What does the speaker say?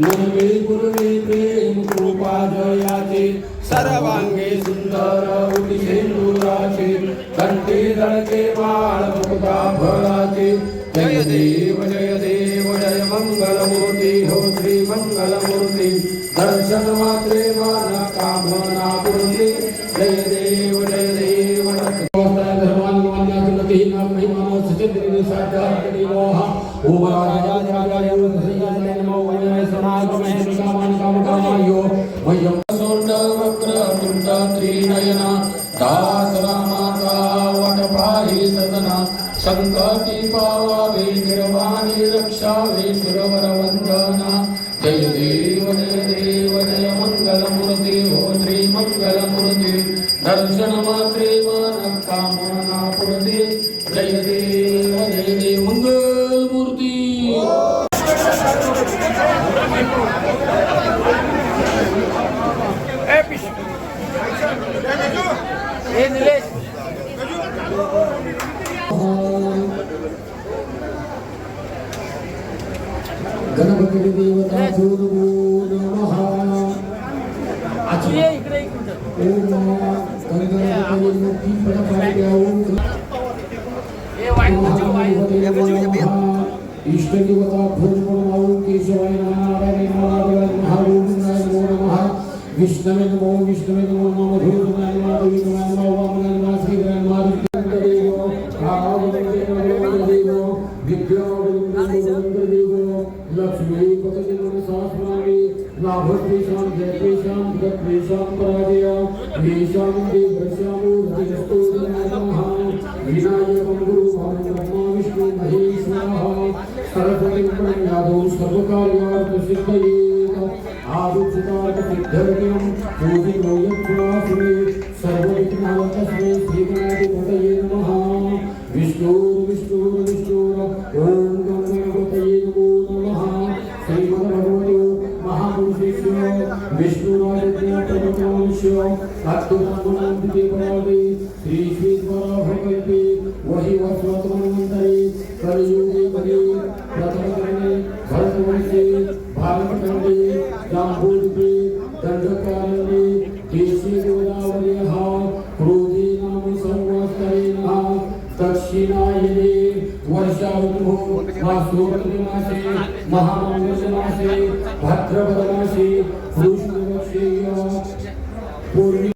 मनवे गुरुवे प्रेम कृपा जयाचे सर्वांगे सुंदर उदिशेंदुराचे कंठी दळके बाळ मुक्ता फळाचे जय देव जय देव, जय मंगलमूर्ती, हो श्री मंगलमूर्ती। दर्शन मात्रे मन कामना पूर्ती। जय देव जय देव। संकटी पावावे निर्वाणी रक्षावे सुरवर जय देव जय देव जय मंगलमूर्ती हो श्री मंगलमूर्ती दर्शन मात्रे मन कामना पुरते जय देव जय देव मंगल मूर्ती निलेश। गणपती देवता गुरु इष्ट देवता भोजपण ओम केशवाय नमः नारायण नारायण महागोविंदाय नमो नमः विष्णवे नमो विष्णवे नमो नमः भूतनाय नमः देवाय नमः वामनाय नमः श्रीधराय नमः देवो आगमदेवो देवो विद्यादेवो लक्ष्मी पतये नमः सहस्राणि लाभद्वेषां जयद्वेषां जगद्वेषां पराजय। येषां देवस्यां हरिस्तु नमः विनायकं गुरु ब्रह्मा विष्णु महेश्वरः। सरस्वती यादौ सर्वकार्यार्थ सिद्धये आदित्यार्थ सिद्धर्यं पूजितो यज्ञासुरे सर्वविघ्नान्तस्मै श्रीगणाधिपतये नमः। विष्णुर्विष्णुर् विष्णुर् ॐ गणपतये नमो नमः। श्रीमद्भगवतो महापुरुषेश्वर विष्णुराजज्ञाप्रभुवंश्य अद्भुतमनन्दिते परावे श्री श्रीद्वारा भगवते वहि वस्वतमन्वन्तरे कलियुगे पदे प्रथमकरणे भरतवंशे भागवतखण्डे जाम्बूद्वे दण्डकारण्ये दक्षिणायने वर्षाऋतुः मासोपतिमासे महामङ्गलमासे भद्रपदमासे पूर्णि